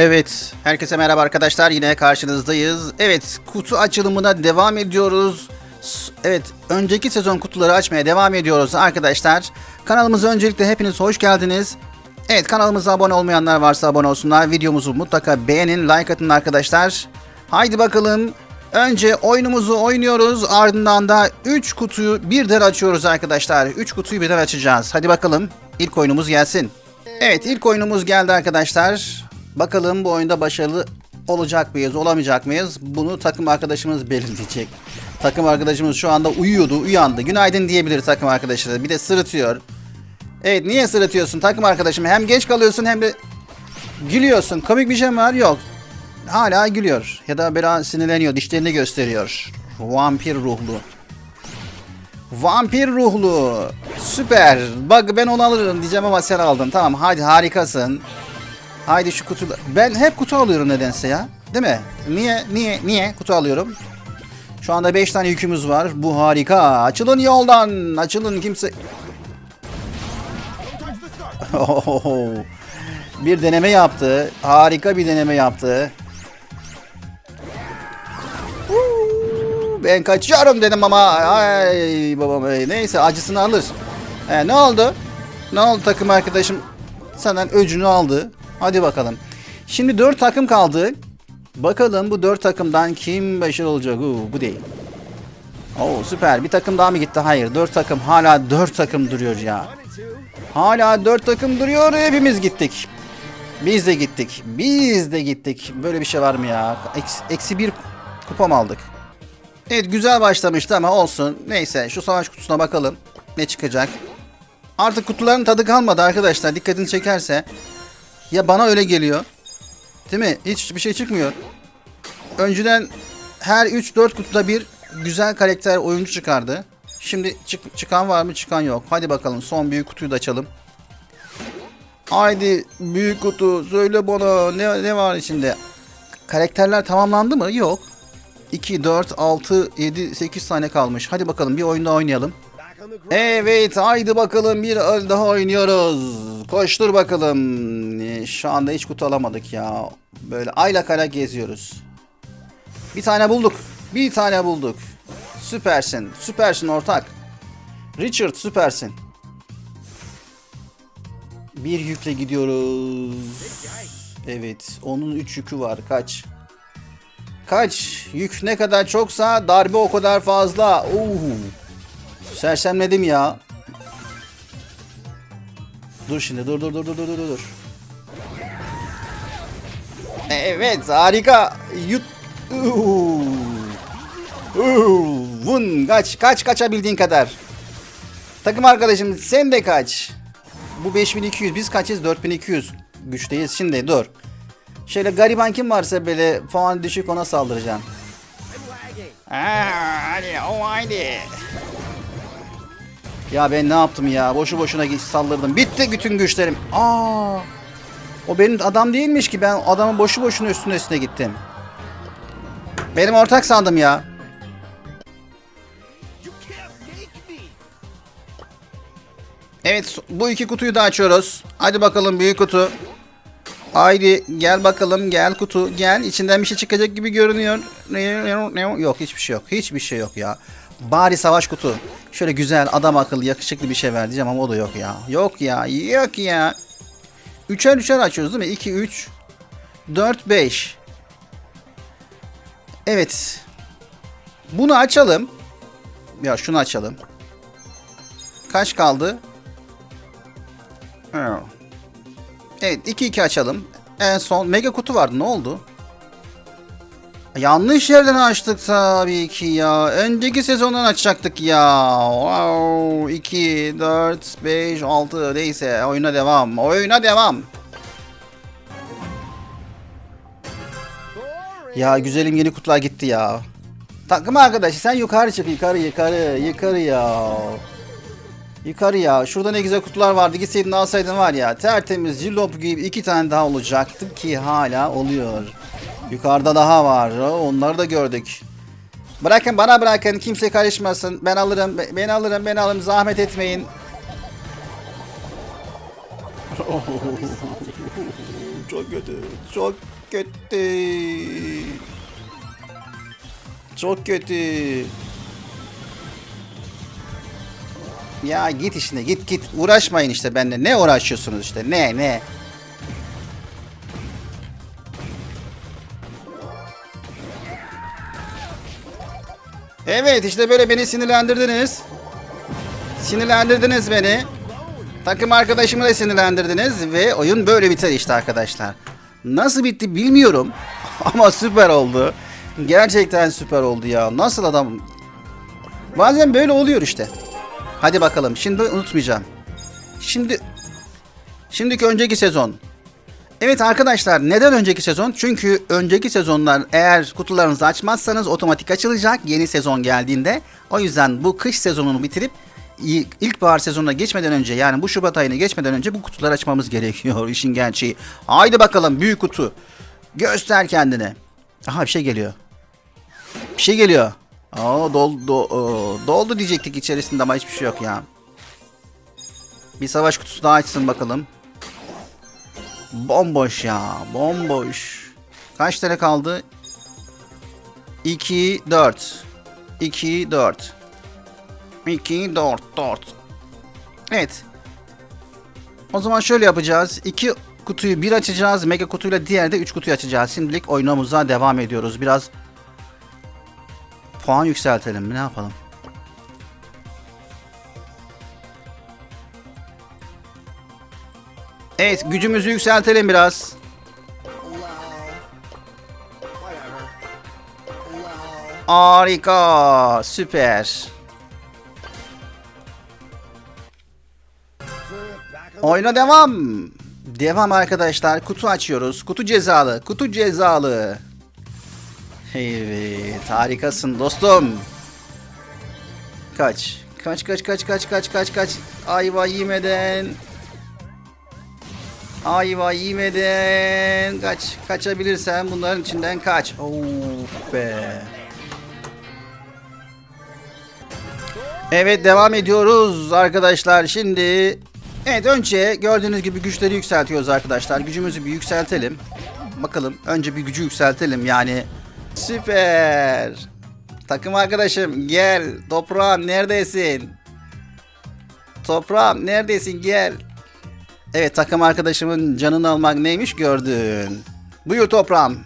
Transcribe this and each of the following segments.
Evet, herkese merhaba arkadaşlar. Yine karşınızdayız. Evet, kutu açılımına devam ediyoruz. Evet, önceki sezon kutuları açmaya devam ediyoruz arkadaşlar. Kanalımıza öncelikle hepiniz hoş geldiniz. Evet, kanalımıza abone olmayanlar varsa abone olsunlar. Videomuzu mutlaka beğenin, like atın arkadaşlar. Haydi bakalım. Önce oyunumuzu oynuyoruz. Ardından da 3 kutuyu birden açıyoruz arkadaşlar. 3 kutuyu birden açacağız. Hadi bakalım. İlk oyunumuz gelsin. Evet ilk oyunumuz geldi arkadaşlar. Bakalım bu oyunda başarılı olacak mıyız, olamayacak mıyız? Bunu takım arkadaşımız belirleyecek. Takım arkadaşımız şu anda uyuyordu, uyandı. Günaydın diyebilir takım arkadaşları. Bir de sırıtıyor. Evet niye sırıtıyorsun takım arkadaşım? Hem geç kalıyorsun hem de gülüyorsun. Komik bir şey mi var? Yok. Hala gülüyor. Ya da biraz sinirleniyor, dişlerini gösteriyor. Vampir ruhlu. Vampir ruhlu. Süper. Bak ben onu alırım diyeceğim ama sen aldın. Tamam hadi harikasın. Haydi şu kutu. Ben hep kutu alıyorum nedense ya. Değil mi? Niye niye niye kutu alıyorum? Şu anda 5 tane yükümüz var. Bu harika. Açılın yoldan. Açılın kimse. bir deneme yaptı. Harika bir deneme yaptı. Ben kaçıyorum dedim ama ay babam neyse acısını alır. He, ne oldu? Ne oldu takım arkadaşım? Senden öcünü aldı. Hadi bakalım. Şimdi 4 takım kaldı. Bakalım bu 4 takımdan kim başarılı olacak? Uu, bu değil. Oo süper. Bir takım daha mı gitti? Hayır. 4 takım. Hala 4 takım duruyor ya. Hala 4 takım duruyor. Hepimiz gittik. Biz de gittik. Biz de gittik. Böyle bir şey var mı ya? Eksi, eksi bir kupa mı aldık? Evet güzel başlamıştı ama olsun. Neyse şu savaş kutusuna bakalım. Ne çıkacak? Artık kutuların tadı kalmadı arkadaşlar. Dikkatini çekerse. Ya bana öyle geliyor. Değil mi? Hiçbir şey çıkmıyor. Önceden her 3-4 kutuda bir güzel karakter oyuncu çıkardı. Şimdi çık- çıkan var mı? Çıkan yok. Hadi bakalım son büyük kutuyu da açalım. Haydi büyük kutu söyle bana ne, ne var içinde? Karakterler tamamlandı mı? Yok. 2, 4, 6, 7, 8 tane kalmış. Hadi bakalım bir oyunda oynayalım. Evet haydi bakalım bir el daha oynuyoruz. Koştur bakalım. Ee, Şu anda hiç kutu alamadık ya. Böyle ayla kara geziyoruz. Bir tane bulduk. Bir tane bulduk. Süpersin. Süpersin ortak. Richard süpersin. Bir yükle gidiyoruz. Evet. Onun 3 yükü var. Kaç? Kaç? Yük ne kadar çoksa darbe o kadar fazla. Oo. Sersemledim ya. Dur şimdi dur dur dur dur dur dur dur. Evet harika. Yut. Uuu. Vun kaç kaç kaçabildiğin kadar. Takım arkadaşım sen de kaç. Bu 5200 biz kaçız 4200 güçteyiz şimdi dur. Şöyle gariban kim varsa böyle falan düşük ona saldıracağım. Aa, hadi o haydi. Ya ben ne yaptım ya? Boşu boşuna saldırdım. Bitti bütün güçlerim. Aa! O benim adam değilmiş ki. Ben adamın boşu boşuna üstüne üstüne gittim. Benim ortak sandım ya. Evet bu iki kutuyu da açıyoruz. Hadi bakalım büyük kutu. Haydi gel bakalım gel kutu gel. İçinden bir şey çıkacak gibi görünüyor. Yok hiçbir şey yok. Hiçbir şey yok ya. Bari savaş kutu. Şöyle güzel adam akıllı yakışıklı bir şey ver diyeceğim ama o da yok ya. Yok ya yok ya. Üçer üçer açıyoruz değil mi? 2, 3, 4, 5. Evet. Bunu açalım. Ya şunu açalım. Kaç kaldı? Evet 2-2 açalım. En son mega kutu vardı ne oldu? Yanlış yerden açtık tabii ki ya. Önceki sezondan açacaktık ya. Wow. 2, 4, 5, 6 neyse oyuna devam. Oyuna devam. Ya güzelim yeni kutular gitti ya. Takım arkadaşı sen yukarı çık yukarı yukarı yukarı ya. Yukarı ya. Şurada ne güzel kutular vardı. Gitseydin alsaydın var ya. Tertemiz cillop gibi iki tane daha olacaktı ki hala oluyor. Yukarıda daha var. Onları da gördük. Bırakın bana bırakın. Kimse karışmasın. Ben alırım. Ben alırım. Ben alırım. Zahmet etmeyin. çok kötü. Çok kötü. Çok kötü. Ya git işine git git. Uğraşmayın işte benimle. Ne uğraşıyorsunuz işte? Ne ne? Evet işte böyle beni sinirlendirdiniz. Sinirlendirdiniz beni. Takım arkadaşımı da sinirlendirdiniz ve oyun böyle biter işte arkadaşlar. Nasıl bitti bilmiyorum ama süper oldu. Gerçekten süper oldu ya. Nasıl adam? Bazen böyle oluyor işte. Hadi bakalım. Şimdi unutmayacağım. Şimdi şimdiki önceki sezon. Evet arkadaşlar neden önceki sezon? Çünkü önceki sezonlar eğer kutularınızı açmazsanız otomatik açılacak yeni sezon geldiğinde. O yüzden bu kış sezonunu bitirip ilkbahar sezonuna geçmeden önce yani bu Şubat ayını geçmeden önce bu kutuları açmamız gerekiyor işin gerçeği. Haydi bakalım büyük kutu. Göster kendini. Aha bir şey geliyor. Bir şey geliyor. Aa doldu, do- doldu diyecektik içerisinde ama hiçbir şey yok ya. Bir savaş kutusu daha açsın bakalım. Bomboş ya. Bomboş. Kaç tane kaldı? 2, 4. 2, 4. 2, 4, 4. Evet. O zaman şöyle yapacağız. İki kutuyu bir açacağız. Mega kutuyla diğer de 3 kutuyu açacağız. Şimdilik oyunumuza devam ediyoruz. Biraz puan yükseltelim? Ne yapalım? Evet gücümüzü yükseltelim biraz. Harika. Süper. Oyuna devam. Devam arkadaşlar. Kutu açıyoruz. Kutu cezalı. Kutu cezalı. Evet. Harikasın dostum. Kaç. Kaç kaç kaç kaç kaç kaç kaç. Ayva yemeden. Ayva yemeden. Kaç. Kaçabilirsen bunların içinden kaç. Of be. Evet devam ediyoruz arkadaşlar. Şimdi evet önce gördüğünüz gibi güçleri yükseltiyoruz arkadaşlar. Gücümüzü bir yükseltelim. Bakalım önce bir gücü yükseltelim yani. Süper. Takım arkadaşım gel. Toprağım neredesin? Toprağım neredesin gel. Evet takım arkadaşımın canını almak neymiş gördün. Buyur toprağım.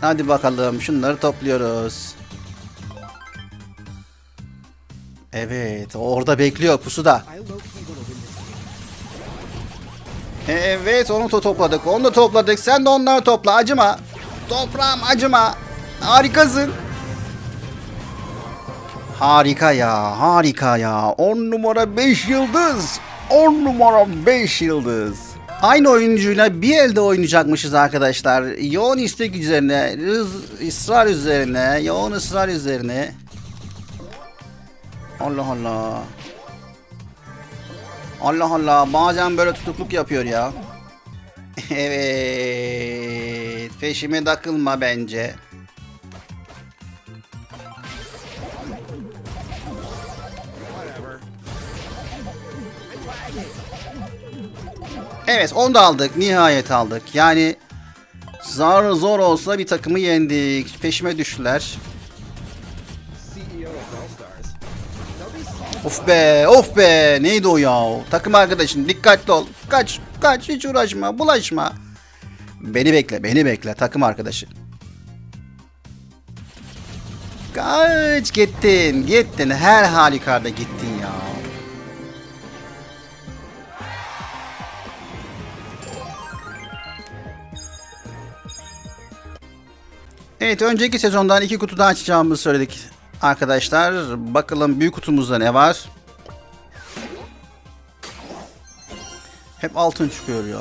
Hadi bakalım şunları topluyoruz. Evet orada bekliyor pusuda. Evet onu da topladık. Onu da topladık. Sen de onları topla. Acıma. Toprağım acıma. Harikasın. Harika ya. Harika ya. 10 numara 5 yıldız. 10 numara 5 yıldız. Aynı oyuncuyla bir elde oynayacakmışız arkadaşlar. Yoğun istek üzerine, ısrar üzerine, yoğun ısrar üzerine. Allah Allah. Allah Allah bazen böyle tutukluk yapıyor ya. evet. Peşime takılma bence. Evet onu da aldık. Nihayet aldık. Yani zar zor olsa bir takımı yendik. Peşime düştüler. Of be, of be. Neydi o ya? Takım arkadaşın dikkatli ol. Kaç, kaç hiç uğraşma, bulaşma. Beni bekle, beni bekle takım arkadaşı. Kaç gittin, gittin. Her halükarda gittin Evet önceki sezondan iki kutu daha açacağımızı söyledik arkadaşlar. Bakalım büyük kutumuzda ne var? Hep altın çıkıyor ya.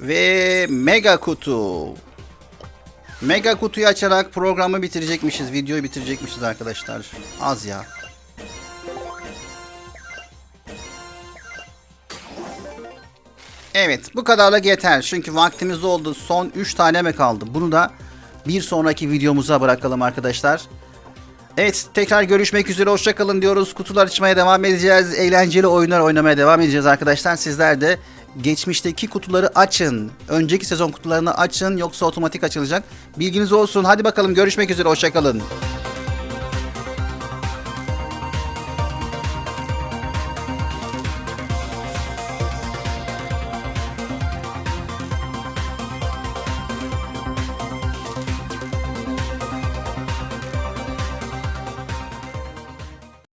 Ve mega kutu. Mega kutuyu açarak programı bitirecekmişiz. Videoyu bitirecekmişiz arkadaşlar. Az ya. Evet bu kadarla yeter. Çünkü vaktimiz oldu. Son 3 tane mi kaldı? Bunu da bir sonraki videomuza bırakalım arkadaşlar. Evet tekrar görüşmek üzere hoşçakalın diyoruz. Kutular açmaya devam edeceğiz. Eğlenceli oyunlar oynamaya devam edeceğiz arkadaşlar. Sizler de geçmişteki kutuları açın. Önceki sezon kutularını açın yoksa otomatik açılacak. Bilginiz olsun. Hadi bakalım görüşmek üzere. Hoşçakalın.